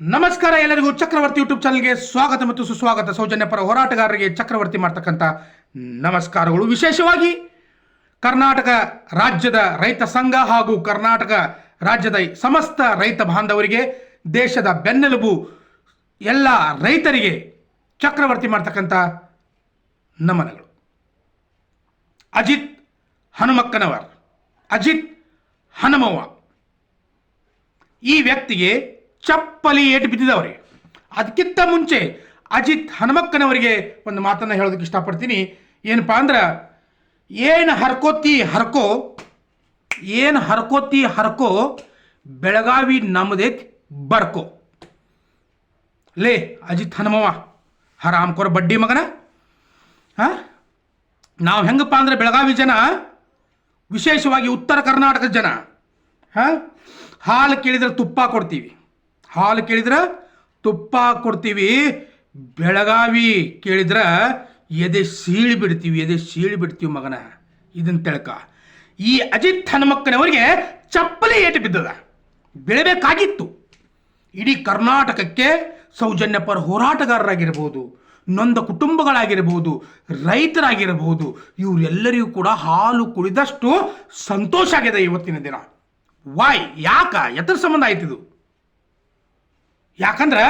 ನಮಸ್ಕಾರ ಎಲ್ಲರಿಗೂ ಚಕ್ರವರ್ತಿ ಯೂಟ್ಯೂಬ್ ಚಾನಲ್ಗೆ ಸ್ವಾಗತ ಮತ್ತು ಸುಸ್ವಾಗತ. ಸೌಜನ್ಯ ಪರ ಹೋರಾಟಗಾರರಿಗೆ ಚಕ್ರವರ್ತಿ ಮಾಡ್ತಕ್ಕಂಥ ನಮಸ್ಕಾರಗಳು. ವಿಶೇಷವಾಗಿ ಕರ್ನಾಟಕ ರಾಜ್ಯದ ರೈತ ಸಂಘ ಹಾಗೂ ಕರ್ನಾಟಕ ರಾಜ್ಯದ ಸಮಸ್ತ ರೈತ ಬಾಂಧವರಿಗೆ, ದೇಶದ ಬೆನ್ನೆಲುಬು ಎಲ್ಲ ರೈತರಿಗೆ ಚಕ್ರವರ್ತಿ ಮಾಡ್ತಕ್ಕಂಥ ನಮನಗಳು. ಅಜಿತ್ ಹನುಮಕ್ಕನವರ್. ಅಜಿತ್ ಹನುಮವ್ವ. ಈ ವ್ಯಕ್ತಿಗೆ ಚಪ್ಪಲಿ ಏಟು ಬಿದ್ದಿದ್ದವ್ರಿ ಅದಕ್ಕಿಂತ ಮುಂಚೆ ಅಜಿತ್ ಹನುಮಕ್ಕನವರಿಗೆ ಒಂದು ಮಾತನ್ನು ಹೇಳೋದಕ್ಕೆ ಇಷ್ಟಪಡ್ತೀನಿ. ಏನಪ್ಪ ಅಂದ್ರೆ, ಏನು ಹರ್ಕೋತಿ ಹರ್ಕೋ, ಏನು ಹರ್ಕೋತಿ ಹರ್ಕೋ, ಬೆಳಗಾವಿ ನಮ್ಮದೇ ಬರ್ಕೋ. ಲೇ, ಅಜಿತ್ ಹನುಮವ್ವ ಹರಾಮ್ಕೋರ ಬಡ್ಡಿ ಮಗನ? ಹಾಂ? ನಾವು ಹೆಂಗಪ್ಪ ಅಂದ್ರೆ ಬೆಳಗಾವಿ ಜನ ವಿಶೇಷವಾಗಿ ಉತ್ತರ ಕರ್ನಾಟಕದ ಜನ. ಹಾಂ? ಹಾಲು ಕೇಳಿದ್ರೆ ತುಪ್ಪ ಕೊಡ್ತೀವಿ. ಹಾಲು ಕೇಳಿದ್ರೆ, ತುಪ್ಪ ಕೊಡ್ತೀವಿ, ಬೆಳಗಾವಿ ಕೇಳಿದ್ರೆ, ಎದೆ ಸೀಳಿ ಬಿಡ್ತೀವಿ, ಎದೆ ಸೀಳಿ ಬಿಡ್ತೀವಿ ಮಗನ. ಇದನ್ನ ತಿಳ್ಕ. ಈ ಅಜಿತ್ ಹನುಮಕ್ಕನವರಿಗೆ ಚಪ್ಪಲಿ ಏಟು ಬಿದ್ದದ. ಬೆಳಬೇಕಾಗಿತ್ತು. ಇಡೀ ಕರ್ನಾಟಕಕ್ಕೆ ಸೌಜನ್ಯ ಪರ ಹೋರಾಟಗಾರರಾಗಿರ್ಬೋದು, ನೊಂದ ಕುಟುಂಬಗಳಾಗಿರ್ಬೋದು ರೈತರಾಗಿರಬಹುದು ಇವರೆಲ್ಲರಿಗೂ ಕೂಡ ಹಾಲು ಕುಡಿದಷ್ಟು ಸಂತೋಷ ಆಗಿದೆ ಇವತ್ತಿನ ದಿನ. ವಾಯ್ ಯಾಕ? ಎತ್ತರ ಸಂಬಂಧ ಆಯ್ತಿದು? ಯಾಕಂದ್ರೆ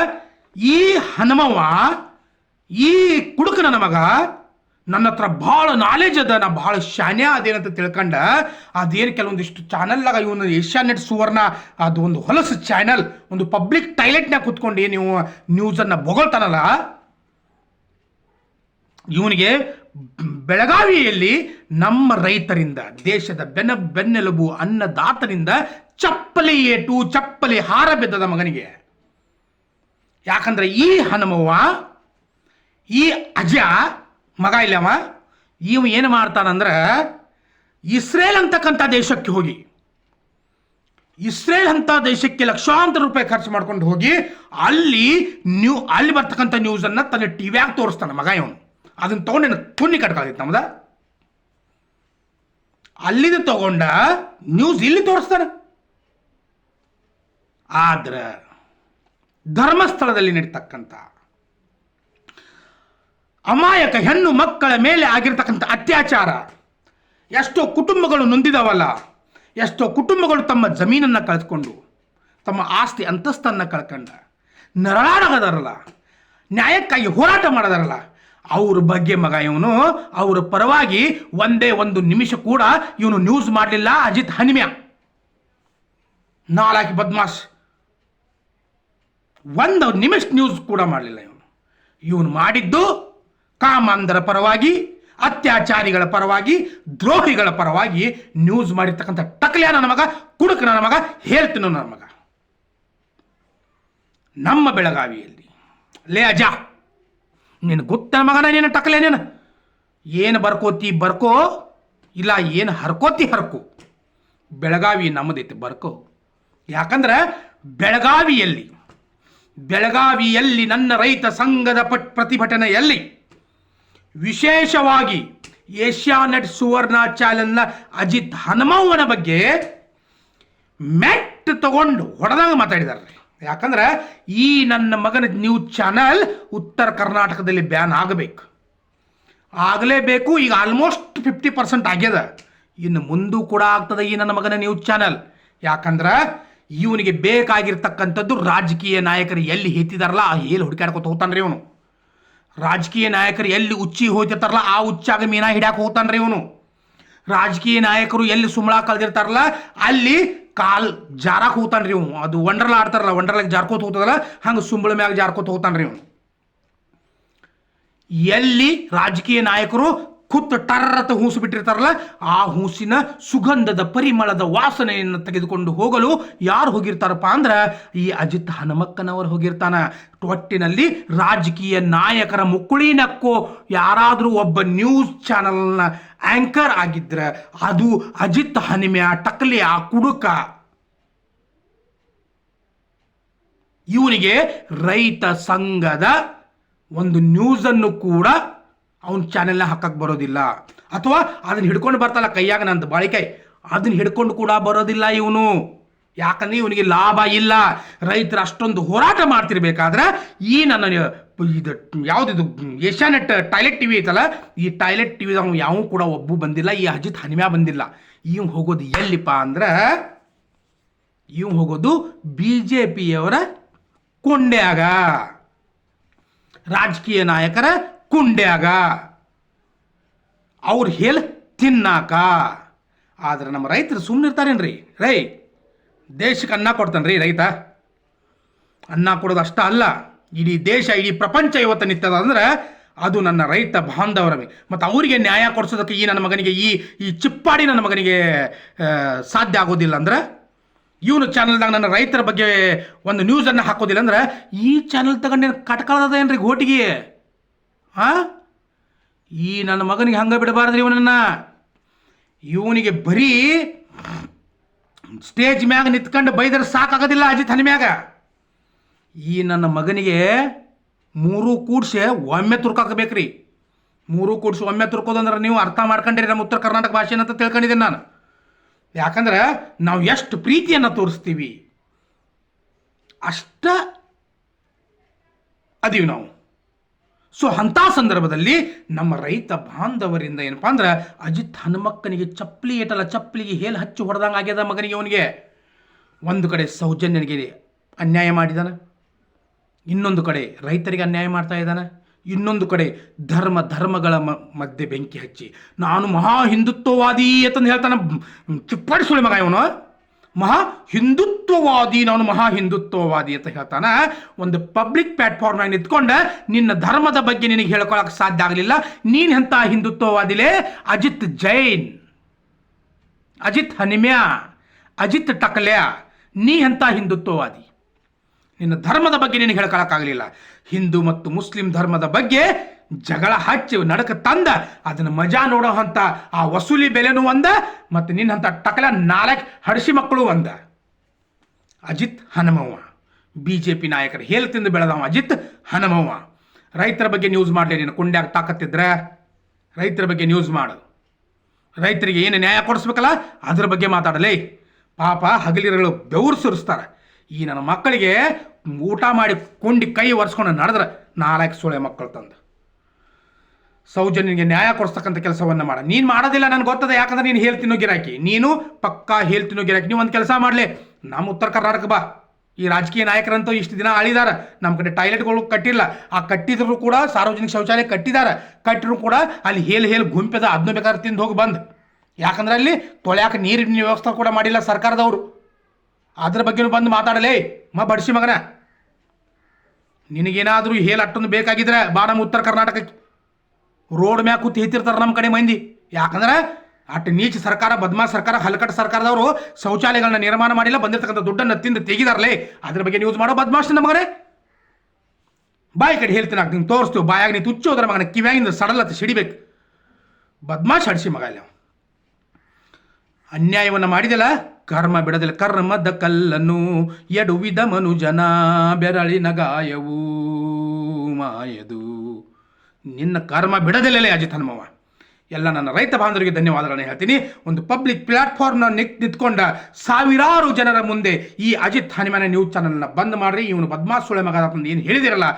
ಈ ಹನುಮವ ಈ ಕುಡುಕ ನನ್ನ ಮಗ ನನ್ನ ಹತ್ರ ಭಾಳ ನಾಲೆಜ್ ಅದ, ನಾ ಭಾಳ ಶಾನ್ಯ ಅದೇನಂತ ತಿಳ್ಕೊಂಡ, ಅದೇನು ಕೆಲವೊಂದಿಷ್ಟು ಚಾನಲ್ನಾಗ ಇವನು ಏಷ್ಯಾ ನೆಟ್ ಸುವರ್ಣ, ಅದು ಒಂದು ಹೊಲಸು ಚಾನಲ್ ಒಂದು ಪಬ್ಲಿಕ್ ಟಾಯ್ಲೆಟ್ನಾಗ ಕುತ್ಕೊಂಡು ನೀವು ನ್ಯೂಸನ್ನು ಬೊಗಳ್ತಾನಲ್ಲ, ಇವನಿಗೆ ಬೆಳಗಾವಿಯಲ್ಲಿ ನಮ್ಮ ರೈತರಿಂದ, ದೇಶದ ಬೆನ್ನ ಬೆನ್ನೆಲುಬು ಅನ್ನದಾತನಿಂದ ಚಪ್ಪಲಿ ಏಟು ಚಪ್ಪಲಿ ಹಾರ ಬಿದ್ದದ ಮಗನಿಗೆ. ಯಾಕಂದ್ರೆ ಈ ಹನುಮವ್ವ, ಈ ಅಜ ಮಗ ಇಲ್ಲವ ಇವ ಏನು ಮಾಡ್ತಾನಂದ್ರೆ ಇಸ್ರೇಲ್ ಅಂತಕ್ಕಂಥ ದೇಶಕ್ಕೆ ಹೋಗಿ, ಇಸ್ರೇಲ್ ಅಂತ ದೇಶಕ್ಕೆ ಲಕ್ಷಾಂತರ ರೂಪಾಯಿ ಖರ್ಚು ಮಾಡ್ಕೊಂಡು ಹೋಗಿ ಅಲ್ಲಿ ನ್ಯೂ, ಅಲ್ಲಿ ಬರ್ತಕ್ಕಂಥ ನ್ಯೂಸನ್ನು ತನ್ನ ಟಿ ವ್ಯಾಗ ತೋರಿಸ್ತಾನೆ ಮಗ ಇವನು. ಅದನ್ನ ತೊಗೊಂಡು ನನಗೆ ತುಣ್ಣಿ ಕಟ್ಕಾಗಿತ್ತು ನಮ್ದ. ಅಲ್ಲಿಂದ ತಗೊಂಡ ನ್ಯೂಸ್ ಇಲ್ಲಿ ತೋರಿಸ್ತಾನೆ. ಆದ್ರೆ ಧರ್ಮಸ್ಥಳದಲ್ಲಿ ನೀಡ್ತಕ್ಕಂಥ ಅಮಾಯಕ ಹೆಣ್ಣು ಮಕ್ಕಳ ಮೇಲೆ ಆಗಿರ್ತಕ್ಕಂಥ ಅತ್ಯಾಚಾರ, ಎಷ್ಟೋ ಕುಟುಂಬಗಳು ನೊಂದಿದವಲ್ಲ, ಎಷ್ಟೋ ಕುಟುಂಬಗಳು ತಮ್ಮ ಜಮೀನನ್ನು ಕಳೆದುಕೊಂಡು, ತಮ್ಮ ಆಸ್ತಿ ಅಂತಸ್ತನ್ನು ಕಳ್ಕೊಂಡ ನರಳಾಡಗದಾರಲ್ಲ ನ್ಯಾಯಕ್ಕಾಗಿ ಹೋರಾಟ ಮಾಡೋದಾರಲ್ಲ, ಅವ್ರ ಬಗ್ಗೆ ಮಗ ಇವನು, ಅವರ ಪರವಾಗಿ ಒಂದೇ ಒಂದು ನಿಮಿಷ ಕೂಡ ಇವನು ನ್ಯೂಸ್ ಮಾಡಲಿಲ್ಲ. ಅಜಿತ್ ಹನಿಮ್ಯ. ನಾಲ್ಕು ಬದ್ಮಾಶ್. ಒಂದು ನಿಮಿಷ ನ್ಯೂಸ್ ಕೂಡ ಮಾಡಲಿಲ್ಲ ಇವನು. ಇವನು ಮಾಡಿದ್ದು ಕಾಮಾಂಧರ ಪರವಾಗಿ, ಅತ್ಯಾಚಾರಿಗಳ ಪರವಾಗಿ, ದ್ರೋಹಿಗಳ ಪರವಾಗಿ ನ್ಯೂಸ್ ಮಾಡಿರ್ತಕ್ಕಂಥ ಟಕ್ಲ್ಯ ನನ್ನ ಮಗ ಕುಡುಕ ನನ್ನ ಮಗ ಹೇಳ್ತೀನೋ ನನ್ನ ಮಗ. ನಮ್ಮ ಬೆಳಗಾವಿಯಲ್ಲಿ, ಲೇ ಅಜ ನಿನ್ನ ಗೊತ್ತ ಮಗನ ನೀನು ಟಕ್ಲೆ ನೀನು? ಏನು ಬರ್ಕೋತಿ ಬರ್ಕೋ, ಇಲ್ಲ ಏನು ಹರ್ಕೋತಿ ಹರ್ಕೋ? ಬೆಳಗಾವಿ ನಮ್ಮದೈತೆ ಬರ್ಕೋ. ಯಾಕಂದ್ರೆ ಬೆಳಗಾವಿಯಲ್ಲಿ ಬೆಳಗಾವಿಯಲ್ಲಿ ನನ್ನ ರೈತ ಸಂಘದ ಪಟ್ ಪ್ರತಿಭಟನೆಯಲ್ಲಿ ವಿಶೇಷವಾಗಿ ಏಷ್ಯಾನೆಟ್ ಸುವರ್ಣ ಚಾನೆಲ್ನ ಅಜಿತ್ ಹನುಮವ್ವನ ಬಗ್ಗೆ ಮೆಟ್ ತಗೊಂಡು ಹೊಡೆದಾಗ ಮಾತಾಡಿದಾರೆ ಯಾಕಂದ್ರೆ ಈ ನನ್ನ ಮಗನ ನ್ಯೂಸ್ ಚಾನಲ್ ಉತ್ತರ ಕರ್ನಾಟಕದಲ್ಲಿ ಬ್ಯಾನ್ ಆಗಬೇಕು. ಆಗಲೇಬೇಕು, ಈಗ ಆಲ್ಮೋಸ್ಟ್ ಫಿಫ್ಟಿ ಪರ್ಸೆಂಟ್ ಆಗ್ಯದ. ಇನ್ನು ಮುಂದೂ ಕೂಡ ಆಗ್ತದೆ ಈ ನನ್ನ ಮಗನ ನ್ಯೂಸ್ ಚಾನಲ್. ಯಾಕಂದ್ರೆ ಇವನಿಗೆ ಬೇಕಾಗಿರ್ತಕ್ಕಂಥದ್ದು ರಾಜಕೀಯ ನಾಯಕರು ಎಲ್ಲಿ ಹೆತ್ತಿದಾರಲ್ಲ ಆ ಹೇಳಿ ಹುಡುಕಾಡ್ಕೊತ ಹೋಗ್ತಾನ್ರಿ ಇವನು. ರಾಜಕೀಯ ನಾಯಕರು ಎಲ್ಲಿ ಉಚ್ಚಿ ಹೋಗ್ತಿರ್ತಾರಲ್ಲ, ಆ ಉಚ್ಚಾಗ ಮೀನಾ ಹಿಡ್ಯಾಕ ಹೋಗ್ತಾನ್ರಿ ಇವನು. ರಾಜಕೀಯ ನಾಯಕರು ಎಲ್ಲಿ ಸುಮ್ಮಳ ಕಳ್ದಿರ್ತಾರಲ್ಲ, ಅಲ್ಲಿ ಕಾಲ್ ಜಾರಕ್ಕೆ ಹೋಗ್ತಾನ್ರಿ ಇವನು. ಅದು ವಂಡರ್ಲ ಆಡ್ತಾರಲ್ಲ ವಂಡರ್ಲಾಗ ಜಾರ್ಕೋತ ಹೋಗ್ತದಲ್ಲ, ಹಂಗೆ ಸುಂಬಳ ಮ್ಯಾಗ ಜಾರ್ಕೋತ ಹೋಗ್ತಾನ್ರಿ ಇವನು. ಎಲ್ಲಿ ರಾಜಕೀಯ ನಾಯಕರು ಖುತ್ ಟರ್ರತ ಹೂಸು ಬಿಟ್ಟಿರ್ತಾರಲ್ಲ ಆ ಹೂಸಿನ ಸುಗಂಧದ ಪರಿಮಳದ ವಾಸನೆಯನ್ನು ತೆಗೆದುಕೊಂಡು ಹೋಗಲು ಯಾರು ಹೋಗಿರ್ತಾರಪ್ಪ ಅಂದ್ರೆ ಈ ಅಜಿತ್ ಹನುಮಕ್ಕನವರು ಹೋಗಿರ್ತಾನ. ಒಟ್ಟಿನಲ್ಲಿ ರಾಜಕೀಯ ನಾಯಕರ ಮುಕ್ಕುಳಿನಕ್ಕೋ ಯಾರಾದರೂ ಒಬ್ಬ ನ್ಯೂಸ್ ಚಾನಲ್ನ ಆಂಕರ್ ಆಗಿದ್ರೆ, ಅದು ಅಜಿತ್ ಹನಿಮ್ಯ ಆ ಕುಡುಕ. ಇವನಿಗೆ ರೈತ ಸಂಘದ ಒಂದು ನ್ಯೂಸನ್ನು ಕೂಡ ಅವನ ಚಾನೆಲ್ನ ಹಾಕಕ್ಕೆ ಬರೋದಿಲ್ಲ. ಅಥವಾ ಅದನ್ನ ಹಿಡ್ಕೊಂಡು ಬರ್ತಲ್ಲ ಕೈಯಾಗ ನಂದು ಬಾಳಿಕಾಯಿ ಅದನ್ನ ಹಿಡ್ಕೊಂಡು ಕೂಡ ಬರೋದಿಲ್ಲ ಇವನು. ಯಾಕಂದ್ರೆ ಇವನಿಗೆ ಲಾಭ ಇಲ್ಲ. ರೈತರು ಅಷ್ಟೊಂದು ಹೋರಾಟ ಮಾಡ್ತಿರ್ಬೇಕಾದ್ರೆ ಈ ನನ್ನ ಇದು ಯಾವುದಿದು, ಏಷ್ಯಾನೆಟ್ ಟಾಯ್ಲೆಟ್ ಟಿವಿ ಐತಲ್ಲ, ಈ ಟಾಯ್ಲೆಟ್ ಟಿವಿ ಯಾವ ಕೂಡ ಒಬ್ಬ ಬಂದಿಲ್ಲ, ಈ ಅಜಿತ್ ಹನಿಮ್ಯಾ ಬಂದಿಲ್ಲ. ಇವ್ ಹೋಗೋದು ಎಲ್ಲಿಪ್ಪ ಅಂದ್ರೆ ಇವ್ ಹೋಗೋದು ಬಿ ಜೆ ಪಿಯವರ ಕೊಂಡ್ಯಾಗ. ರಾಜಕೀಯ ನಾಯಕರ ಕುಂಡ್ಯಾಗ. ಅವ್ರು ಹೇಳಿ ತಿನ್ನಾಕ. ಆದ್ರೆ ನಮ್ಮ ರೈತರು ಸುಮ್ಮನೆ ಇರ್ತಾರೇನ್ರಿ? ರೈ, ದೇಶಕ್ಕೆ ಅನ್ನ ಕೊಡ್ತಾನೆ ರೀ ರೈತ. ಅನ್ನ ಕೊಡೋದು ಅಷ್ಟ ಅಲ್ಲ, ಇಡೀ ದೇಶ, ಇಡೀ ಪ್ರಪಂಚ ಇವತ್ತು ನಿಂತದ ಅಂದ್ರೆ ಅದು ನನ್ನ ರೈತ ಬಾಂಧವರವೇ. ಮತ್ತು ಅವರಿಗೆ ನ್ಯಾಯ ಕೊಡಿಸೋದಕ್ಕೆ ಈ ನನ್ನ ಮಗನಿಗೆ ಈ ಈ ಚಿಪ್ಪಾಡಿ ನನ್ನ ಮಗನಿಗೆ ಸಾಧ್ಯ ಆಗೋದಿಲ್ಲ ಅಂದ್ರೆ, ಇವನು ಚಾನಲ್ದಾಗ ನನ್ನ ರೈತರ ಬಗ್ಗೆ ಒಂದು ನ್ಯೂಸನ್ನು ಹಾಕೋದಿಲ್ಲ ಅಂದ್ರೆ ಈ ಚಾನಲ್ ತಗೊಂಡೇನು ಕಟ್ಕೊಳ್ಳೋದೇನ್ರಿ ಗೋಟಿಗೆ? ಹಾ? ಈ ನನ್ನ ಮಗನಿಗೆ ಹಂಗೆ ಬಿಡಬಾರ್ದ್ರಿ ಇವನನ್ನ. ಇವನಿಗೆ ಬರೀ ಸ್ಟೇಜ್ ಮ್ಯಾಗ ನಿಂತ್ಕೊಂಡು ಬೈದ್ರೆ ಸಾಕಾಗೋದಿಲ್ಲ ಅಜಿತ್ ಹನಿಮ್ಯಾಗ ಈ ನನ್ನ ಮಗನಿಗೆ ಮೂರು ಕೂಡ್ಸೆ ಒಮ್ಮೆ ತುರ್ಕಾಕಬೇಕ್ರಿ. ಮೂರು ಕೂಡ್ಸಿ ಒಮ್ಮೆ ತುರ್ಕೋದಂದ್ರೆ ನೀವು ಅರ್ಥ ಮಾಡ್ಕೊಂಡ್ರಿ ನಮ್ಮ ಉತ್ತರ ಕರ್ನಾಟಕ ಭಾಷೆನ ಅಂತ ತಿಳ್ಕೊಂಡಿದ್ದೀನಿ ನಾನು. ಯಾಕಂದ್ರೆ ನಾವು ಎಷ್ಟು ಪ್ರೀತಿಯನ್ನು ತೋರಿಸ್ತೀವಿ. ಅಷ್ಟ ಅದೀವಿ ನಾವು. ಸೊ ಅಂಥ ಸಂದರ್ಭದಲ್ಲಿ ನಮ್ಮ ರೈತ ಬಾಂಧವರಿಂದ ಏನಪ್ಪಾ ಅಂದ್ರೆ, ಅಜಿತ್ ಹನುಮಕ್ಕನಿಗೆ ಚಪ್ಪಲಿ ಏಟಲ್ಲ, ಚಪ್ಪಲಿಗೆ ಹೇಲ್ ಹಚ್ಚಿ ಹೊಡೆದಂಗೆ ಆಗ್ಯದ ಮಗನಿಗೆ ಅವನಿಗೆ. ಒಂದು ಕಡೆ ಸೌಜನ್ಯನಿಗೆ ಅನ್ಯಾಯ ಮಾಡಿದಾನೆ, ಇನ್ನೊಂದು ಕಡೆ ರೈತರಿಗೆ ಅನ್ಯಾಯ ಮಾಡ್ತಾ ಇದ್ದಾನೆ ಇನ್ನೊಂದು ಕಡೆ ಧರ್ಮ ಧರ್ಮಗಳ ಮಧ್ಯೆ ಬೆಂಕಿ ಹಚ್ಚಿ, ನಾನು ಮಹಾ ಹಿಂದುತ್ವವಾದಿ ಅಂತಂದು ಹೇಳ್ತಾನೆ ಚಿಪ್ಪಾಡಿ ಸುಳಿ ಮಗ ಇವನು. ಮಹಾ ಹಿಂದುತ್ವವಾದಿ, ನಾನು ಮಹಾ ಹಿಂದುತ್ವವಾದಿ ಅಂತ ಹೇಳ್ತಾನೆ. ಒಂದು ಪಬ್ಲಿಕ್ ಪ್ಲಾಟ್ಫಾರ್ಮ್ನಾಗ ನಿಂತ್ಕೊಂಡ ನಿನ್ನ ಧರ್ಮದ ಬಗ್ಗೆ ನಿನಗೆ ಹೇಳ್ಕೊಳಕ್ಕೆ ಸಾಧ್ಯ ಆಗಲಿಲ್ಲ. ನೀನು ಎಂಥ ಹಿಂದುತ್ವವಾದಿಲೇ? ಅಜಿತ್ ಜೈನ್. ಅಜಿತ್ ಹನಿಮ್ಯಾ. ಅಜಿತ್ ಟಕಲ್ಯ. ನೀ ಎಂಥ ಹಿಂದುತ್ವವಾದಿ? ನಿನ್ನ ಧರ್ಮದ ಬಗ್ಗೆ ನಿನಗೆ ಹೇಳ್ಕೊಳಕ್ಕಾಗಲಿಲ್ಲ ಹಿಂದೂ ಮತ್ತು ಮುಸ್ಲಿಂ ಧರ್ಮದ ಬಗ್ಗೆ ಜಗಳ ಹಚ್ಚಿ ನಡಕ ತಂದ, ಅದನ್ನ ಮಜಾ ನೋಡೋ ಅಂತ ಆ ವಸೂಲಿ ಬೆಲೆನೂ ಒಂದ, ಮತ್ತು ನಿನ್ನಂಥ ಟಕಲ ನಾಲ್ಕು ಹಡಸಿ ಮಕ್ಕಳು ಒಂದ. Ajit Hanumavva. B J P ನಾಯಕರು ಹೇಲ್ ತಿಂದು ಬೆಳೆದವ ಅಜಿತ್ ಹನುಮವ್ವ. ರೈತರ ಬಗ್ಗೆ ನ್ಯೂಸ್ ಮಾಡಲಿ ನೀನು, ಕುಂಡ್ಯಾಗ ತಾಕತ್ತಿದ್ರೆ? ರೈತರ ಬಗ್ಗೆ ನ್ಯೂಸ್ ಮಾಡು. ರೈತರಿಗೆ ಏನು ನ್ಯಾಯ ಕೊಡಿಸ್ಬೇಕಲ್ಲ, ಅದ್ರ ಬಗ್ಗೆ ಮಾತಾಡಲೇ ಪಾಪ ಹಗಲಿರಗಳು ಬೆವರು ಸುರಿಸ್ತಾರೆ. ಈ ನನ್ನ ಮಕ್ಕಳಿಗೆ ಊಟ ಮಾಡಿ ಕುಂಡಿ ಕೈ ಒರೆಸ್ಕೊಂಡು ನಡೆದ್ರೆ ನಾಲ್ಕು ಸೊಳೆ ಮಕ್ಕಳು ತಂದು. ಸೌಜನ್ಯನಿಗೆ ನ್ಯಾಯ ಕೊಡಿಸ್ತಕ್ಕಂಥ ಕೆಲಸವನ್ನು ಮಾಡ. ನೀನು ಮಾಡೋದಿಲ್ಲ, ನನಗೆ ಗೊತ್ತದೆ, ಯಾಕಂದ್ರೆ ನೀನು ಹೇಳ್ತಿನೋ ಗಿರಾಕಿ ನೀನು ಪಕ್ಕಾ ಹೇಳ್ತಿನೋ ಗಿರಾಕಿ ನೀವು ಒಂದು ಕೆಲಸ ಮಾಡಲಿ. ನಮ್ಮ ಉತ್ತರ ಕರ್ನಾಟಕ ಬಾ. ಈ ರಾಜಕೀಯ ನಾಯಕರಂತೂ ಇಷ್ಟು ದಿನ ಆಳಿದಾರ ನಮ್ಮ ಕಡೆ ಟಾಯ್ಲೆಟ್ಗಳು ಕಟ್ಟಿಲ್ಲ. ಆ ಕಟ್ಟಿದ್ರು ಕೂಡ ಸಾರ್ವಜನಿಕ ಶೌಚಾಲಯ ಕಟ್ಟಿದ್ದಾರೆ ಕಟ್ಟಿದ್ರು ಕೂಡ ಅಲ್ಲಿ ಹೇಲ್ ಹೇಲ್ ಗುಂಪೆದ ಅದನ್ನೂ ಬೇಕಾದ್ರೆ ತಿಂದು ಹೋಗಿ ಬಂದು. ಯಾಕಂದ್ರೆ ಅಲ್ಲಿ ತೊಳೆಯಾಕ ನೀರಿನ ವ್ಯವಸ್ಥೆ ಕೂಡ ಮಾಡಿಲ್ಲ ಸರ್ಕಾರದವರು. ಅದ್ರ ಬಗ್ಗೆನೂ ಬಂದು ಮಾತಾಡಲೇ. ಮ ಬಡಿಸಿ ಮಗನ. ನಿನಗೇನಾದರೂ ಅಟ್ಟೊಂದು ಬೇಕಾಗಿದ್ರೆ ಬಾ ನಮ್ಮ ಉತ್ತರ ಕರ್ನಾಟಕಕ್ಕೆ. ರೋಡ್ ಮ್ಯಾಗ ಕೂತಿ ಹೆತ್ತಿರ್ತಾರೆ ನಮ್ಮ ಕಡೆ ಮಂದಿ. ಯಾಕಂದ್ರೆ ಅಟ್ ನೀಚ ಸರ್ಕಾರ ಬದ್ಮಾ ಸರ್ಕಾರ, ಹಲಕಟ್ ಸರ್ಕಾರದವರು ಶೌಚಾಲಯಗಳನ್ನ ನಿರ್ಮಾಣ ಮಾಡಿಲ್ಲ, ಬಂದಿರ್ತಕ್ಕಂಥ ದುಡ್ಡನ್ನು ತಿಂದು ತೆಗಿದಾರಲೇ. ಅದ್ರ ಬಗ್ಗೆ ನ್ಯೂಸ್ ಮಾಡೋ ಬದ್ಮಾಶ್ ನಮ್ಮ ಮಗನೇ. ಬಾಯಿ ಕಡೆ ಹೇಳ್ತೀನಿ ಆಗ ನಿಂಗೆ ತೋರಿಸ್ತೀವಿ, ಬಾಯಾಗ ನೀ ತುಚ್ಚು ಅದ್ರ ಮಗನ, ಕಿವ್ಯಾಗಿಂದ ಸಡಲತ್ತ ಸಿಡಿಬೇಕು. ಬದ್ಮಾಶ್ ಹಡಿಸಿ ಮಗ ಅಲ್ಲಿ. ಅನ್ಯಾಯವನ್ನು ಮಾಡಿದಲ್ಲ ಕರ್ಮ ಬಿಡದಿಲ್ಲ, ಕರ್ಮದ ಕಲ್ಲನ್ನು ಎಡುವಿದ ಮನುಜನ ಬೆರಳಿನ ಗಾಯವು ಮಾಯದು. ನಿನ್ನ ಕರ್ಮ ಬಿಡದಿಲ್ಲಲೇ ಅಜಿತ್ ಹನುಮವ ಎಲ್ಲ ನನ್ನ ರೈತ ಬಾಂಧವರಿಗೆ ಧನ್ಯವಾದಗಳನ್ನು ಹೇಳ್ತೀನಿ. ಒಂದು ಪಬ್ಲಿಕ್ ಪ್ಲಾಟ್ಫಾರ್ಮ್ನ ನಿಕ್ ನಿಂತ್ಕೊಂಡ ಸಾವಿರಾರು ಜನರ ಮುಂದೆ ಈ ಅಜಿತ್ ಹನುಮನ ನ್ಯೂಸ್ ಚಾನಲ್ನ ಬಂದ್ ಮಾಡ್ರಿ. ಇವನು ಪದ್ಮಾಸುಳೆ ಸುಳೆ ಮಗ ಏನು ಹೇಳಿದಿರಲ್ಲ.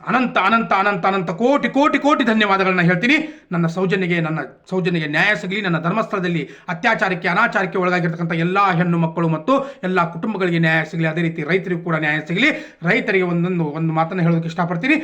ಅನಂತ ಅನಂತ ಅನಂತ ಅನಂತ ಕೋಟಿ ಕೋಟಿ ಕೋಟಿ ಧನ್ಯವಾದಗಳನ್ನು ಹೇಳ್ತೀನಿ. ನನ್ನ ಸೌಜನ್ಯಗೆ ನನ್ನ ಸೌಜನ್ಯಗೆ ನ್ಯಾಯ ಸಿಗಲಿ. ನನ್ನ ಧರ್ಮಸ್ಥಳದಲ್ಲಿ ಅತ್ಯಾಚಾರಕ್ಕೆ, ಅನಾಚಾರಕ್ಕೆ ಒಳಗಾಗಿರ್ತಕ್ಕಂಥ ಎಲ್ಲ ಹೆಣ್ಣು ಮಕ್ಕಳು ಮತ್ತು ಎಲ್ಲ ಕುಟುಂಬಗಳಿಗೆ ನ್ಯಾಯ ಸಿಗಲಿ. ಅದೇ ರೀತಿ ರೈತರಿಗೂ ಕೂಡ ನ್ಯಾಯ ಸಿಗಲಿ. ರೈತರಿಗೆ ಒಂದೊಂದು, ಒಂದು ಮಾತನ್ನು ಹೇಳೋದಕ್ಕೆ ಇಷ್ಟಪಡ್ತೀನಿ.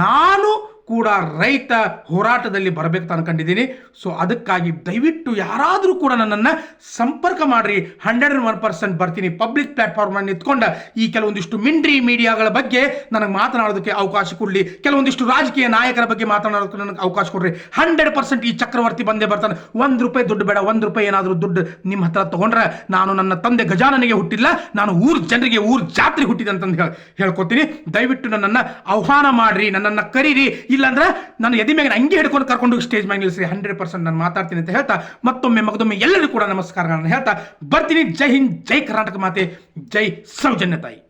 ನಾನು ಕೂಡ ರೈತ ಹೋರಾಟದಲ್ಲಿ ಬರಬೇಕು ಅನ್ಕೊಂಡಿದ್ದೀನಿ. ಸೊ ಅದಕ್ಕಾಗಿ ದಯವಿಟ್ಟು ಯಾರಾದರೂ ಕೂಡ ನನ್ನನ್ನು ಸಂಪರ್ಕ ಮಾಡಿರಿ. ಹಂಡ್ರೆಡ್ ಅಂಡ್ ಒನ್ ಪರ್ಸೆಂಟ್ ಬರ್ತೀನಿ. ಪಬ್ಲಿಕ್ ಪ್ಲಾಟ್ಫಾರ್ಮ್ನ ನಿಂತ್ಕೊಂಡು ಈ ಕೆಲವೊಂದಿಷ್ಟು ಮಿಂಡ್ರಿ ಮೀಡಿಯಾಗಳ ಬಗ್ಗೆ ನನಗೆ ಮಾತನಾಡೋದಕ್ಕೆ ಅವಕಾಶ ಕೊಡಲಿ. ಕೆಲವೊಂದಿಷ್ಟು ರಾಜಕೀಯ ನಾಯಕರ ಬಗ್ಗೆ ಮಾತನಾಡೋದಕ್ಕೆ ನನಗೆ ಅವಕಾಶ ಕೊಡ್ರಿ. ಹಂಡ್ರೆಡ್ ಪರ್ಸೆಂಟ್ ಈ ಚಕ್ರವರ್ತಿ ಬಂದೇ ಬರ್ತಾನೆ. ಒಂದು ರೂಪಾಯಿ ದುಡ್ಡು ಬೇಡ, ಒಂದು ರೂಪಾಯಿ ಏನಾದರೂ ದುಡ್ಡು ನಿಮ್ಮ ಹತ್ರ ತಗೊಂಡ್ರೆ ನಾನು ನನ್ನ ತಂದೆ ಗಜಾನನಿಗೆ ಹುಟ್ಟಿಲ್ಲ, ನಾನು ಊರು ಜನರಿಗೆ, ಊರು ಜಾತ್ರೆ ಹುಟ್ಟಿದೆ ಅಂತಂದು ಹೇಳಿ ಹೇಳ್ಕೊತೀನಿ. ದಯವಿಟ್ಟು ನನ್ನನ್ನು ಆಹ್ವಾನ ಮಾಡಿರಿ, ನನ್ನನ್ನು ಕರೀರಿ. ಇಲ್ಲಾಂದ್ರೆ ನಾನು ಎದೆ ಮ್ಯಾಗ ಹಂಗೆ ಹಿಡ್ಕೊಂಡು ಕರ್ಕೊಂಡು ಸ್ಟೇಜ್ ಮ್ಯಾಗ ನಿಲ್ಲಿಸಿ ಹಂಡ್ರೆಡ್ ಪರ್ಸೆಂಟ್ ನಾನು ಮಾತಾಡ್ತೀನಿ ಅಂತ ಹೇಳ್ತಾ ಮತ್ತೊಮ್ಮೆ ಮಗದೊಮ್ಮೆ ಎಲ್ಲರೂ ಕೂಡ ನಮಸ್ಕಾರಗಳನ್ನು ಹೇಳ್ತಾ ಬರ್ತೀನಿ. ಜೈ ಹಿಂದ್, ಜೈ ಕರ್ನಾಟಕ ಮಾತೆ, ಜೈ ಸೌಜನ್ಯ ತಾಯಿ.